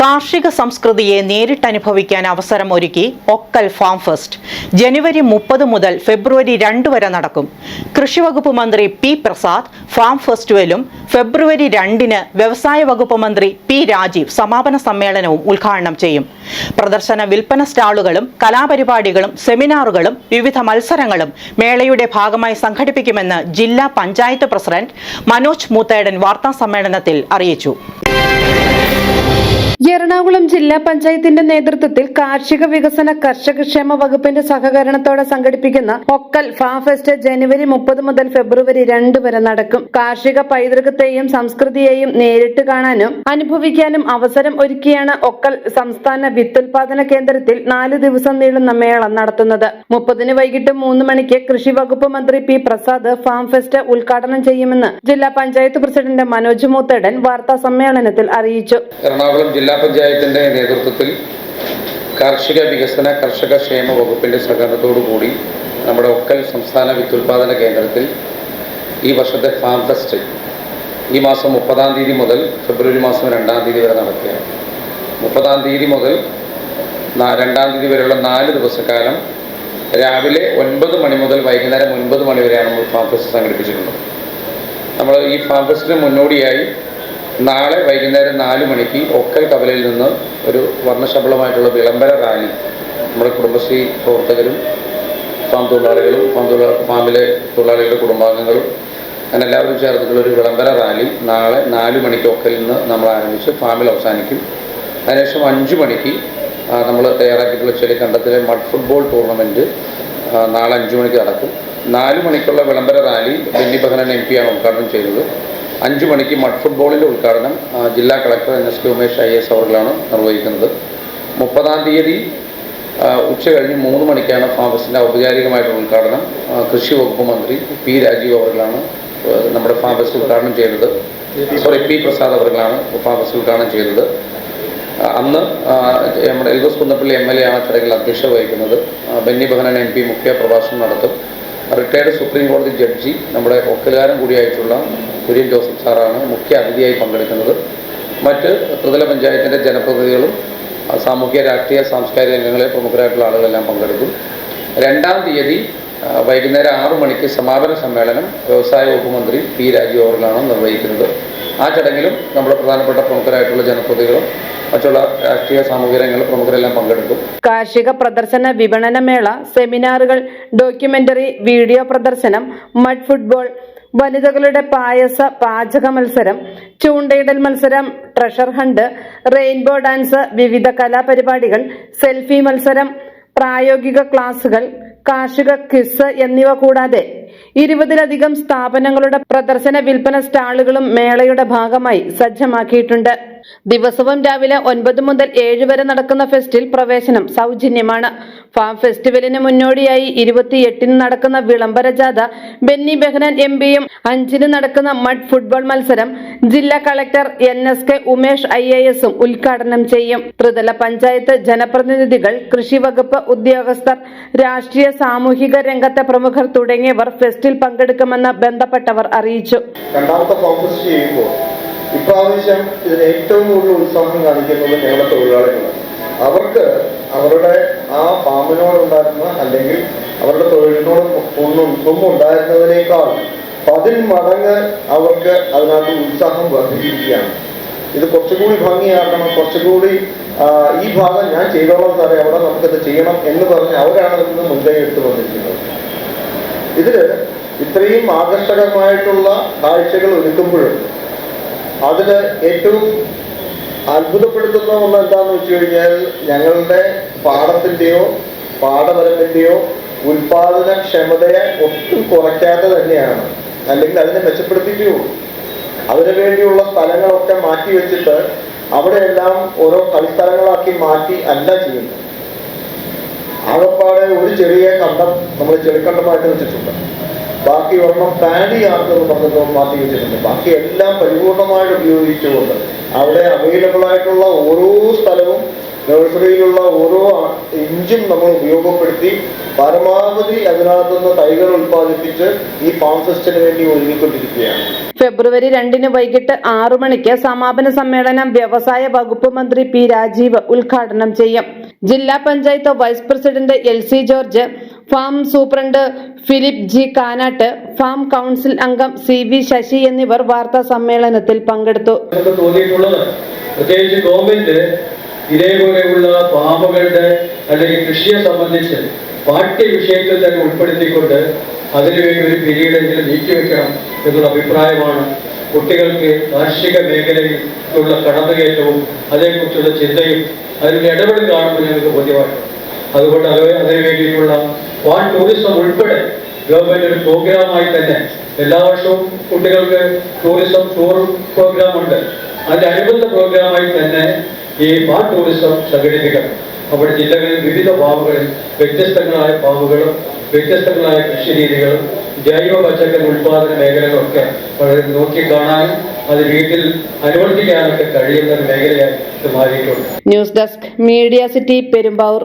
കാർഷിക സംസ്കൃതിയെ നേരിട്ട് നേരിട്ടനുഭവിക്കാൻ അവസരമൊരുക്കി ഒക്കൽ ഫാം ഫെസ്റ്റ്. ജനുവരി മുപ്പത് മുതൽ ഫെബ്രുവരി രണ്ട് വരെ നടക്കും. കൃഷിവകുപ്പ് മന്ത്രി പി പ്രസാദ് ഫാം ഫെസ്റ്റിവലും ഫെബ്രുവരി രണ്ടിന് വ്യവസായ വകുപ്പ് മന്ത്രി പി രാജീവ് സമാപന സമ്മേളനവും ഉദ്ഘാടനം ചെയ്യും. പ്രദർശന വിൽപ്പന സ്റ്റാളുകളും കലാപരിപാടികളും സെമിനാറുകളും വിവിധ മത്സരങ്ങളും മേളയുടെ ഭാഗമായി സംഘടിപ്പിക്കുമെന്ന് ജില്ലാ പഞ്ചായത്ത് പ്രസിഡന്റ് മനോജ് മൂത്തേടൻ വാർത്താ സമ്മേളനത്തിൽ അറിയിച്ചു. എറണാകുളം ജില്ലാ പഞ്ചായത്തിന്റെ നേതൃത്വത്തിൽ കാർഷിക വികസന കർഷക ക്ഷേമ വകുപ്പിന്റെ സഹകരണത്തോടെ സംഘടിപ്പിക്കുന്ന ഒക്കൽ ഫാം ഫെസ്റ്റ് ജനുവരി മുപ്പത് മുതൽ ഫെബ്രുവരി രണ്ട് വരെ നടക്കും. കാർഷിക പൈതൃകത്തെയും സംസ്കൃതിയെയും നേരിട്ട് കാണാനും അനുഭവിക്കാനും അവസരം ഒരുക്കിയാണ് ഒക്കൽ സംസ്ഥാന വിത്തുൽപാദന കേന്ദ്രത്തിൽ നാല് ദിവസം നീളുന്ന മേള നടത്തുന്നത്. മുപ്പതിന് വൈകിട്ട് മൂന്ന് മണിക്ക് കൃഷി വകുപ്പ് മന്ത്രി പി പ്രസാദ് ഫാം ഫെസ്റ്റ് ഉദ്ഘാടനം ചെയ്യുമെന്ന് ജില്ലാ പഞ്ചായത്ത് പ്രസിഡന്റ് മനോജ് മൂത്തേടൻ വാർത്താ സമ്മേളനത്തിൽ അറിയിച്ചു. ജില്ലാ പഞ്ചായത്തിന്റെ നേതൃത്വത്തിൽ കാർഷിക വികസന കർഷക ക്ഷേമ വകുപ്പിന്റെ കൂടി നമ്മുടെ ഒക്കൽ സംസ്ഥാന വിത്തുൽപാദന കേന്ദ്രത്തിൽ ഈ വർഷത്തെ ഫാം ഫെസ്റ്റ് ഈ മാസം മുപ്പതാം തീയതി മുതൽ ഫെബ്രുവരി മാസം രണ്ടാം തീയതി വരെ നടക്കുകയാണ്. മുപ്പതാം തീയതി മുതൽ രണ്ടാം തീയതി വരെയുള്ള നാല് ദിവസക്കാലം രാവിലെ ഒൻപത് മണി മുതൽ വൈകുന്നേരം ഒൻപത് മണി വരെയാണ് നമ്മൾ ഫാം ഫെസ്റ്റ് സംഘടിപ്പിച്ചിട്ടുള്ളത്. നമ്മൾ ഈ ഫാം ഫെസ്റ്റിന് മുന്നോടിയായി നാളെ വൈകുന്നേരം നാല് മണിക്ക് ഒക്കൽ കവലയിൽ നിന്ന് ഒരു വർണശബളമായിട്ടുള്ള വിളംബര റാലി നമ്മുടെ കുടുംബശ്രീ പ്രവർത്തകരും ഫാം തൊഴിലാളികളും ഫാം തൊഴിലാളി ഫാമിലെ തൊഴിലാളികളുടെ കുടുംബാംഗങ്ങളും അങ്ങനെ എല്ലാവരും ചേർന്നിട്ടുള്ള ഒരു വിളംബര റാലി നാളെ നാല് മണിക്ക് ഒക്കലിൽ നിന്ന് നമ്മൾ ആരംഭിച്ച് ഫാമിൽ അവസാനിക്കും. അതിനുശേഷം അഞ്ച് മണിക്ക് നമ്മൾ തയ്യാറാക്കിയിട്ടുള്ള ചെറിയ ചെളിക്കണ്ടത്തിലെ മഡ് ഫുട്ബോൾ ടൂർണമെന്റ് നാളെ അഞ്ച് മണിക്ക് നടക്കും. നാല് മണിക്കുള്ള വിളംബര റാലി ബെന്നി ബഹനൻ എം പിയാണ് ഉദ്ഘാടനം ചെയ്തത്. അഞ്ച് മണിക്ക് മഡ് ഫുട്ബോളിന്റെ ഉദ്ഘാടനം ജില്ലാ collector N S K Umesh I S അവറിലാണ് നിർവഹിക്കുന്നത്. മുപ്പതാം തീയതി ഉച്ച കഴിഞ്ഞ് മൂന്ന് മണിക്കാണ് ഫാമസിന്റെ ഔപചാരികമായിട്ടുള്ള ഉദ്ഘാടനം. കൃഷി വകുപ്പ് മന്ത്രി പി രാജീവ് അവറിലാണ് നമ്മുടെ ഫാമസ് ഉദ്ഘാടനം ചെയ്തത്. സോറി പി പ്രസാദ് അവറിലാണ് ഫാമസ് ഉദ്ഘാടനം ചെയ്തത്. അന്ന് നമ്മുടെ Eldhose Kunnappilly M L A ആണ് ചടങ്ങിൽ അധ്യക്ഷത വഹിക്കുന്നത്. ബെന്നി ബഹനൻ എം പി മുഖ്യ പ്രഭാഷണം നടത്തും. റിട്ടയർഡ് സുപ്രീം കോടതി ജഡ്ജി നമ്മുടെ ഒക്കലുകാരൻ കൂടിയായിട്ടുള്ള കുര്യൻ ജോസഫ് സാറാണ് മുഖ്യ അതിഥിയായി പങ്കെടുക്കുന്നത്. മറ്റ് ത്രിതല പഞ്ചായത്തിന്റെ ജനപ്രതിനിധികളും സാമൂഹ്യ രാഷ്ട്രീയ സാംസ്കാരിക രംഗങ്ങളെ പ്രമുഖരായിട്ടുള്ള ആളുകളെല്ലാം പങ്കെടുക്കും. രണ്ടാം തീയതി വൈകുന്നേരം ആറു മണിക്ക് സമാപന സമ്മേളനം വ്യവസായ വകുപ്പ് മന്ത്രി പി രാജീവ് അവറിലാണ് നിർവഹിക്കുന്നത്. ആ ചടങ്ങിലും നമ്മുടെ പ്രധാനപ്പെട്ട പ്രമുഖരായിട്ടുള്ള ജനപ്രതികളും മറ്റുള്ള രാഷ്ട്രീയ സാമൂഹിക രംഗങ്ങളിലെ പ്രമുഖരെല്ലാം പങ്കെടുക്കും കാർഷിക പ്രദർശന വിപണന മേള സെമിനാറുകൾ ഡോക്യുമെന്ററി വീഡിയോ പ്രദർശനം മഡ് ഫുട്ബോൾ വനിതകളുടെ പായസ പാചക മത്സരം ചൂണ്ടയിടൽ മത്സരം ട്രഷർ ഹണ്ട് റെയിൻബോ ഡാൻസ് വിവിധ കലാപരിപാടികൾ സെൽഫി മത്സരം പ്രായോഗിക ക്ലാസുകൾ കാർഷിക ക്വിസ് എന്നിവ കൂടാതെ ഇരുപതിലധികം സ്ഥാപനങ്ങളുടെ പ്രദർശന വിൽപ്പന സ്റ്റാളുകളും മേളയുടെ ഭാഗമായി സജ്ജമാക്കിയിട്ടുണ്ട്. ദിവസവും രാവിലെ ഒൻപത് മുതൽ ഏഴ് വരെ നടക്കുന്ന ഫെസ്റ്റിൽ പ്രവേശനം സൗജന്യമാണ്. ഫാം ഫെസ്റ്റിവലിന് മുന്നോടിയായി ഇരുപത്തിയെട്ടിന് നടക്കുന്ന വിളംബര ജാഥ ബെന്നി ബെഹ്നാൻ എം പിയും അഞ്ചിന് നടക്കുന്ന മഡ് ഫുട്ബോൾ മത്സരം ജില്ലാ collector N S K Umesh I A എസും ഉദ്ഘാടനം ചെയ്യും. ത്രിതല പഞ്ചായത്ത് ജനപ്രതിനിധികൾ കൃഷി വകുപ്പ് ഉദ്യോഗസ്ഥർ രാഷ്ട്രീയ സാമൂഹിക രംഗത്തെ പ്രമുഖർ തുടങ്ങിയവർ ഫെസ്റ്റിൽ പങ്കെടുക്കുമെന്ന് ബന്ധപ്പെട്ടവർ അറിയിച്ചു. രണ്ടാമത്തെ ചെയ്യുമ്പോൾ ഇപ്രാവശ്യം ഇതിന് ഏറ്റവും കൂടുതൽ ഉത്സാഹം കാണിക്കുന്നത് ഞങ്ങളുടെ തൊഴിലാളികളാണ്. അവർക്ക് അവരുടെ ആ പാമ്പിനോടുണ്ടായിരുന്ന അല്ലെങ്കിൽ അവരുടെ തൊഴിലിനോട് ഒന്നും ഉണ്ടായിരുന്നതിനേക്കാൾ പതിന്മടങ്ങ് അവർക്ക് അതിനകത്ത് ഉത്സാഹം വർദ്ധിച്ചിരിക്കുകയാണ്. ഇത് കുറച്ചുകൂടി ഭംഗിയാക്കണം കുറച്ചുകൂടി ഈ ഭാഗം ഞാൻ ചെയ്തോളാം സാറേ അവിടെ നമുക്കത് ചെയ്യണം എന്ന് പറഞ്ഞ് അവരാണ് നിന്ന് മുൻകൈ എടുത്തു വന്നിരിക്കുന്നത്. ഇതിൽ ഇത്രയും ആകർഷകമായിട്ടുള്ള കാഴ്ചകൾ ഒരുക്കുമ്പോഴും അതിൽ ഏറ്റവും അത്ഭുതപ്പെടുത്തുന്ന ഒന്ന് എന്താന്ന് വെച്ച് കഴിഞ്ഞാൽ ഞങ്ങളുടെ പാടത്തിന്റെയോ പാടവരമ്പിന്റെയോ ഉൽപാദനക്ഷമതയെ ഒട്ടും കുറയ്ക്കാതെ തന്നെയാണ്. അല്ലെങ്കിൽ അതിനെ മെച്ചപ്പെടുത്തിയിട്ടുള്ളൂ അതിനു വേണ്ടിയുള്ള സ്ഥലങ്ങളൊക്കെ മാറ്റി വെച്ചിട്ട് അവിടെയെല്ലാം ഓരോ കളിസ്ഥലങ്ങളാക്കി മാറ്റി അല്ല ചെയ്യുന്നത്. ആകപ്പാടെ ഒരു ചെറിയ കണ്ടം നമ്മൾ ചെളിക്കണ്ടമായിട്ട് വെച്ചിട്ടുണ്ട്. ബാക്കി ഒരെണ്ണം പാഡി ആർക്കെന്ന് പറഞ്ഞിട്ട് മാറ്റി വെച്ചിട്ടുണ്ട്. ബാക്കി എല്ലാം പരിപൂർണമായിട്ട് ഉപയോഗിച്ചുകൊണ്ട് അവിടെ അവൈലബിൾ ആയിട്ടുള്ള ഓരോ സ്ഥലവും നഴ്സറിയിലുള്ള ഓരോ ഇഞ്ചും നമ്മൾ ഉപയോഗപ്പെടുത്തി പരമാവധി അതിനകത്തുനിന്ന് തൈകൾ ഉൽപ്പാദിപ്പിച്ച് ഈ ഫാം ഫെസ്റ്റിന് വേണ്ടി ഒരുങ്ങിക്കൊണ്ടിരിക്കുകയാണ്. ഫെബ്രുവരി രണ്ടിന് വൈകിട്ട് ആറു മണിക്ക് സമാപന സമ്മേളനം വ്യവസായ വകുപ്പ് മന്ത്രി പി രാജീവ് ഉദ്ഘാടനം ചെയ്യും. ജില്ലാ panchayat vice president L C George farm superintendent Philip G Kanatt farm council അംഗം സി വി ശശി എന്നിവർ വാർത്താ സമ്മേളനത്തിൽ പങ്കെടുത്തു. പ്രത്യേകിച്ച് ഗവൺമെന്റ് ഇതേപോലെയുള്ള ഫാമുകളുടെ അല്ലെങ്കിൽ കൃഷിയെ സംബന്ധിച്ച് പാഠ്യ വിഷയത്തിൽ തന്നെ ഉൾപ്പെടുത്തിക്കൊണ്ട് അതിനുവേണ്ടി ഒരു പിരീഡെങ്കിലും നീക്കിവെക്കണം എന്നുള്ള അഭിപ്രായമാണ് കുട്ടികൾക്ക് കാർഷിക മേഖലയിൽ ഉള്ള കടന്നുകയറ്റവും അതേക്കുറിച്ചുള്ള ചിന്തയും അതിന്റെ ഇടപെടൽ കാണുമ്പോൾ ഞങ്ങൾക്ക് ബോധ്യമാണ് അതുകൊണ്ട് അത് അതിനു വേണ്ടിയിട്ടുള്ള വാൺ ടൂറിസം ഉൾപ്പെടെ ഗവൺമെന്റ് ഒരു പ്രോഗ്രാമായി തന്നെ എല്ലാ വർഷവും കുട്ടികൾക്ക് ടൂറിസം ടൂർ പ്രോഗ്രാം ഉണ്ട് അതിന്റെ അനുബന്ധ പ്രോഗ്രാമായി തന്നെ ഈ വാൺ ടൂറിസം സംഘടിപ്പിക്കണം. നമ്മുടെ ജില്ലകളിൽ വിവിധ ഭാവുകളിൽ വ്യത്യസ്തങ്ങളായ ഫാമുകളും വ്യത്യസ്തങ്ങളായ കൃഷി രീതികളും ജൈവ പച്ചക്കറി ഉൽപാദന മേഖലകളൊക്കെ വളരെ നോക്കിക്കാണാനും അത് വീട്ടിൽ അനുവർത്തിക്കാനൊക്കെ കഴിയുന്ന ഒരു മേഖലയായി മാറിയിട്ടുണ്ട്. News desk media city Perumbavoor.